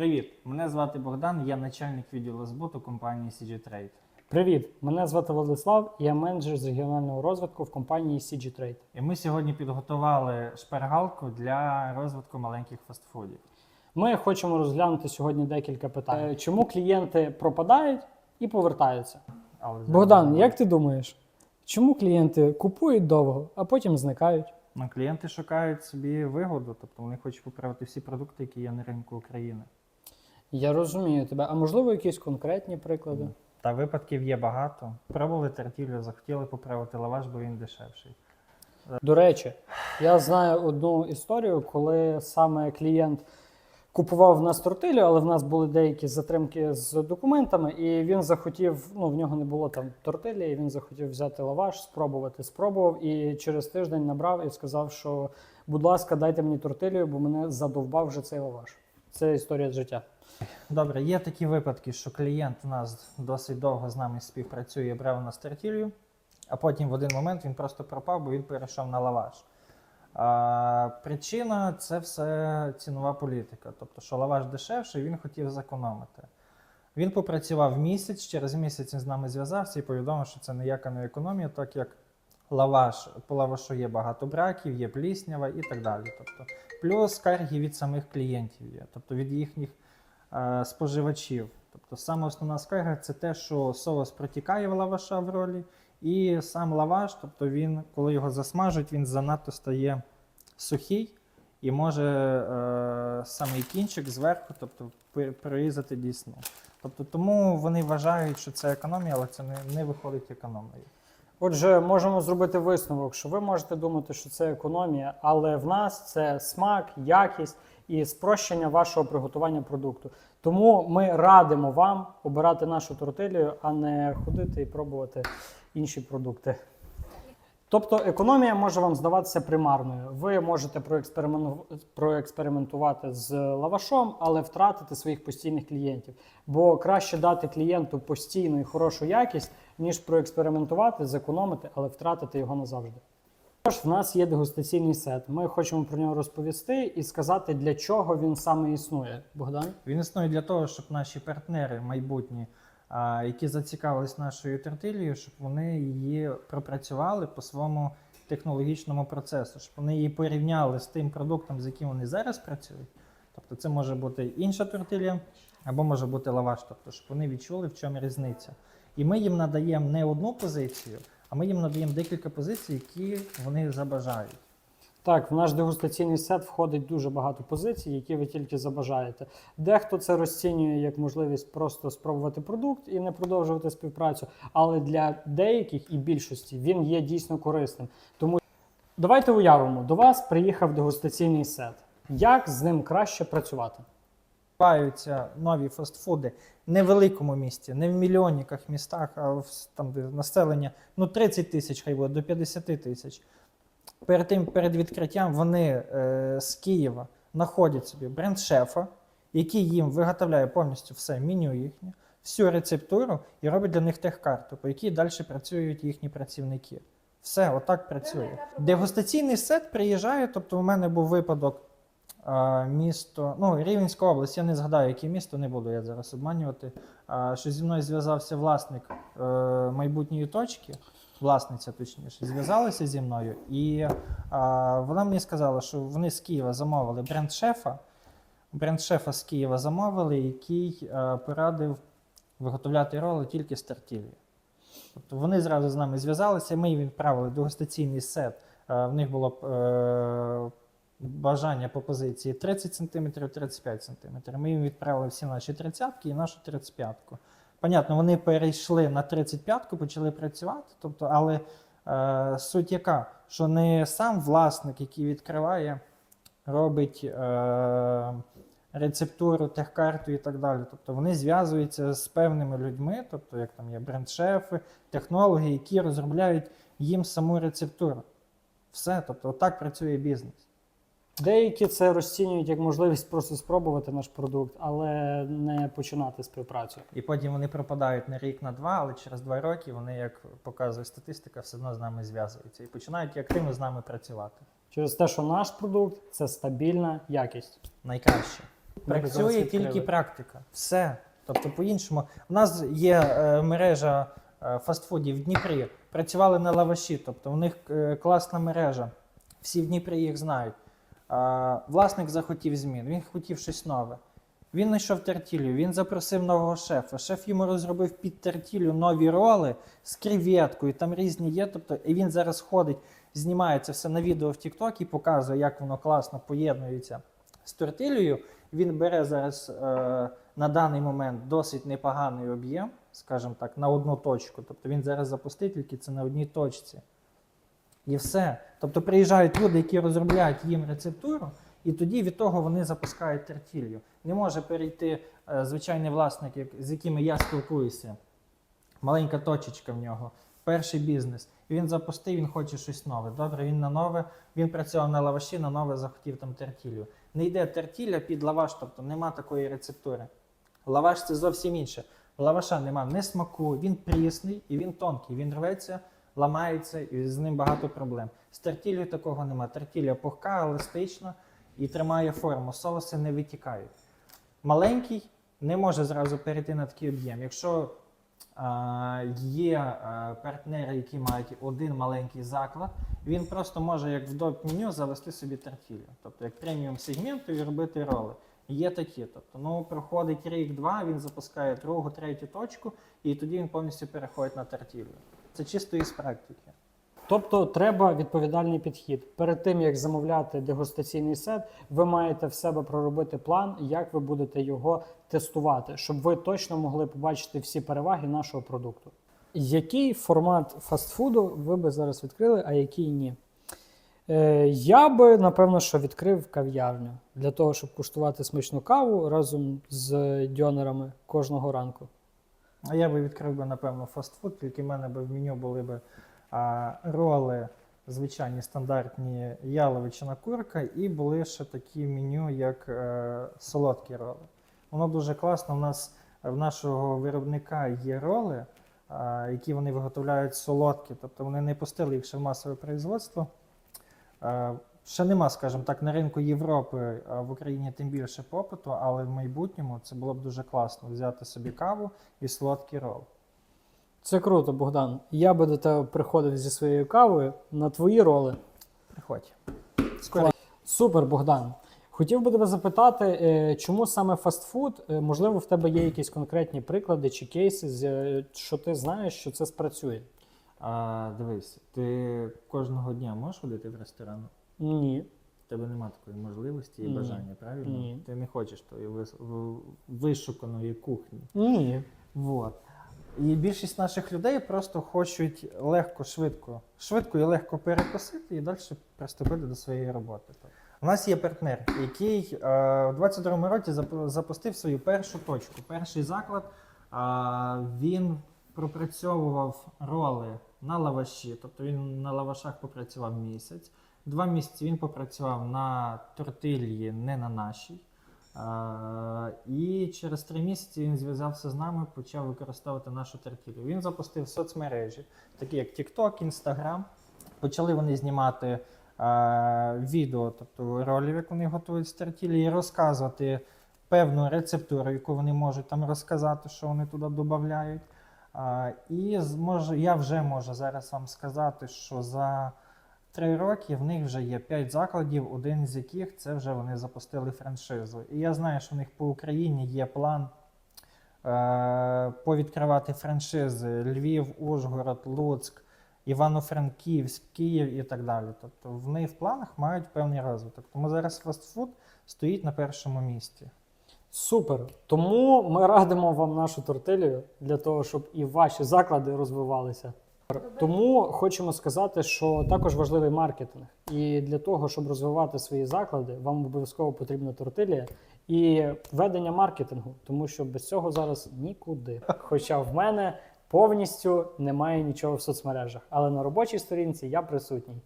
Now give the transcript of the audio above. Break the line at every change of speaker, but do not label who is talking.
Привіт, мене звати Богдан, я начальник відділу збуту компанії CG Trade.
Привіт! Мене звати Владислав, я менеджер з регіонального розвитку в компанії CG Trade.
І ми сьогодні підготували шпаргалку для розвитку маленьких фастфудів.
Ми хочемо розглянути сьогодні декілька питань. Е, Чому клієнти пропадають і повертаються?
Але
Богдан, як ти думаєш, чому клієнти купують довго, а потім зникають?
ну, клієнти шукають собі вигоду, тобто вони хочуть поправити всі продукти, які є на ринку України.
Я розумію тебе. А можливо, якісь конкретні приклади?
Та випадків є багато. Пробували тертілю, захотіли поправити лаваш, бо він дешевший.
До речі, я знаю одну історію, коли саме клієнт купував в нас тортилю, але в нас були деякі затримки з документами, і він захотів, ну в нього не було там тортилі, і він захотів взяти лаваш, спробувати. Спробував і через тиждень набрав і сказав, що будь ласка, дайте мені тортилію, бо мене задовбав вже цей лаваш. Це історія з життя.
Добре, є такі випадки, що клієнт у нас досить довго з нами співпрацює, брав на тертілью, а потім в один момент він просто пропав, бо він перейшов на лаваш. А, причина це все цінова політика. Тобто, що лаваш дешевший, він хотів зекономити. Він попрацював місяць, через місяць він з нами зв'язався і повідомив, що це ніяка не економія, так як лаваш, по лавашу є багато браків, є пліснява і так далі. Тобто, плюс скарги від самих клієнтів є, тобто від їхніх е, споживачів. Тобто саме основна скарга це те, що соус протікає в лаваша в ролі, і сам лаваш, тобто він, коли його засмажуть, він занадто стає сухий і може е, самий кінчик зверху, тобто прорізати дійсно. Тобто тому вони вважають, що це економія, але це не, не виходить економією.
Отже, можемо зробити висновок, що ви можете думати, що це економія, але в нас це смак, якість і спрощення вашого приготування продукту. Тому ми радимо вам обирати нашу тортилію, а не ходити і пробувати інші продукти. Тобто економія може вам здаватися примарною. Ви можете проекспериментувати з лавашом, але втратити своїх постійних клієнтів. Бо краще дати клієнту постійну і хорошу якість, ніж проекспериментувати, зекономити, але втратити його назавжди. Також в нас є дегустаційний сет. Ми хочемо про нього розповісти і сказати, для чого він саме існує. Богдан?
Він існує для того, щоб наші партнери майбутні, які зацікавились нашою тертилією, щоб вони її пропрацювали по своєму технологічному процесу, щоб вони її порівняли з тим продуктом, з яким вони зараз працюють. Тобто це може бути інша тортилія або може бути лаваш, тобто, щоб вони відчули, в чому різниця. І ми їм надаємо не одну позицію, а ми їм надаємо декілька позицій, які вони забажають.
Так, в наш дегустаційний сет входить дуже багато позицій, які ви тільки забажаєте. Дехто це розцінює як можливість просто спробувати продукт і не продовжувати співпрацю. Але для деяких і більшості він є дійсно корисним. Тому давайте уявимо, до вас приїхав дегустаційний сет. Як з ним краще працювати?
Відкриваються нові фастфуди не в великому місті, не в мільйонниках містах, а в там, де населення ну 30 тисяч, хай буде до 50 тисяч. Перед тим, перед відкриттям вони е, з Києва знаходять собі бренд шефа, який їм виготовляє повністю все меню їхнє, всю рецептуру і робить для них техкарту, по якій далі працюють їхні працівники. Все, отак працює. Дегустаційний сет приїжджає, тобто у мене був випадок. Місто, ну, Рівненська область, я не згадаю, яке місто, не буду я зараз обманювати. Що зі мною зв'язався власник е, майбутньої точки, власниця точніше, зв'язалася зі мною, і вона мені сказала, що вони з Києва замовили бренд шефа. Бренд шефа з Києва замовили, який е, порадив виготовляти роли тільки з тертілі. Тобто вони зразу з нами зв'язалися, ми їм відправили дегустаційний сет. Е, В них було бажання по позиції 30 см, 35 см. Ми їм відправили всі наші 30-ки і нашу 35-ку. Понятно, вони перейшли на 35-ку, почали працювати, тобто, але е, суть яка, що не сам власник, який відкриває, робить е, рецептуру, техкарту і так далі. Тобто вони зв'язуються з певними людьми, тобто як там є бренд-шефи, технологи, які розробляють їм саму рецептуру. Все, тобто, так працює бізнес.
Деякі це розцінюють як можливість просто спробувати наш продукт, але не починати співпрацю.
І потім вони пропадають на рік, на два, але через два роки вони, як показує статистика, все одно з нами зв'язуються і починають активно з нами працювати.
Через те, що наш продукт це стабільна якість.
Найкраще. Працює тільки практика. Все. Тобто, по-іншому. У нас є е, мережа е, фастфудів в Дніпрі. Працювали на лаваші, тобто у них е, класна мережа. Всі в Дніпрі їх знають. Власник захотів змін, він хотів щось нове. Він знайшов тертілю, він запросив нового шефа. Шеф йому розробив під тертілю нові роли з креветкою, там різні є. Тобто, і він зараз ходить, знімає це все на відео в TikTok і показує, як воно класно поєднується з тортилею. Він бере зараз е, на даний момент досить непоганий об'єм, скажімо так, на одну точку. Тобто він зараз запустить тільки це на одній точці. І все. Тобто приїжджають люди, які розробляють їм рецептуру, і тоді від того вони запускають тертілью. Не може перейти е, звичайний власник, з якими я спілкуюся. Маленька точечка в нього, перший бізнес. І він запустив, він хоче щось нове. Добре, він на нове, він працював на лаваші, на нове захотів там тертілью. Не йде тертілля під лаваш, тобто нема такої рецептури. Лаваш це зовсім інше. Лаваша нема ні смаку, він прісний і він тонкий. Він рветься, ламається і з ним багато проблем. З тертіллю такого нема. Тертілля пухка, еластична і тримає форму. Соуси не витікають. Маленький не може зразу перейти на такий об'єм. Якщо а, є а, партнери, які мають один маленький заклад, він просто може як в доп меню завести собі тертілю, тобто як преміум сегменту і робити роли. Є такі. Тобто, ну проходить рік-два, він запускає другу, третю точку, і тоді він повністю переходить на тертілю. Це чисто із практики.
Тобто треба відповідальний підхід. Перед тим як замовляти дегустаційний сет, ви маєте в себе проробити план, як ви будете його тестувати, щоб ви точно могли побачити всі переваги нашого продукту. Який формат фастфуду ви би зараз відкрили, а який ні? Е, я би напевно що відкрив кав'ярню для того, щоб куштувати смачну каву разом з дьонерами кожного ранку.
А я би відкрив би, напевно, фастфуд, тільки в мене би в меню були б а, роли, звичайні стандартні яловичина курка, і були ще такі меню, як е, солодкі роли. Воно дуже класно. У нас в нашого виробника є роли, а, які вони виготовляють солодкі, тобто вони не пустили їх ще в масове производство. Е, Ще нема, скажімо так, на ринку Європи, а в Україні тим більше попиту, але в майбутньому це було б дуже класно взяти собі каву і солодкий рол.
Це круто, Богдан. Я би до тебе приходив зі своєю кавою на твої роли.
Приходь. Скоро.
Супер, Богдан. Хотів би тебе запитати, е, чому саме фастфуд? Е, Можливо, в тебе є якісь конкретні приклади чи кейси, е, що ти знаєш, що це спрацює?
А, дивись, ти кожного дня можеш ходити в ресторан?
Ні.
У тебе немає такої можливості і
Ні.
бажання, правильно?
Ні.
Ти не хочеш тої вис- в- вишуканої кухні.
Ні.
Вот. І більшість наших людей просто хочуть легко, швидко, швидко і легко перекусити і далі приступити до своєї роботи. У нас є партнер, який е, в 22-му році зап- запустив свою першу точку, перший заклад. А, він пропрацьовував роли на лаваші, тобто він на лавашах попрацював місяць. Два місяці він попрацював на тортильї, не на нашій. І через три місяці він зв'язався з нами, почав використовувати нашу тертілю. Він запустив соцмережі, такі як TikTok, Instagram. Почали вони знімати а, відео, тобто ролів, як вони готують з тертілі, і розказувати певну рецептуру, яку вони можуть там розказати, що вони туди додають. А, і з- я вже можу зараз вам сказати, що за три роки в них вже є 5 закладів, один з яких це вже вони запустили франшизу. І я знаю, що в них по Україні є план е, повідкривати франшизи Львів, Ужгород, Луцьк, Івано-Франківськ, Київ і так далі. Тобто в них в планах мають певний розвиток. Тому зараз фастфуд стоїть на першому місці.
Супер. Тому ми радимо вам нашу тортилію для того, щоб і ваші заклади розвивалися. Тому хочемо сказати, що також важливий маркетинг. І для того, щоб розвивати свої заклади, вам обов'язково потрібна тортилія і ведення маркетингу, тому що без цього зараз нікуди. Хоча в мене повністю немає нічого в соцмережах, але на робочій сторінці я присутній.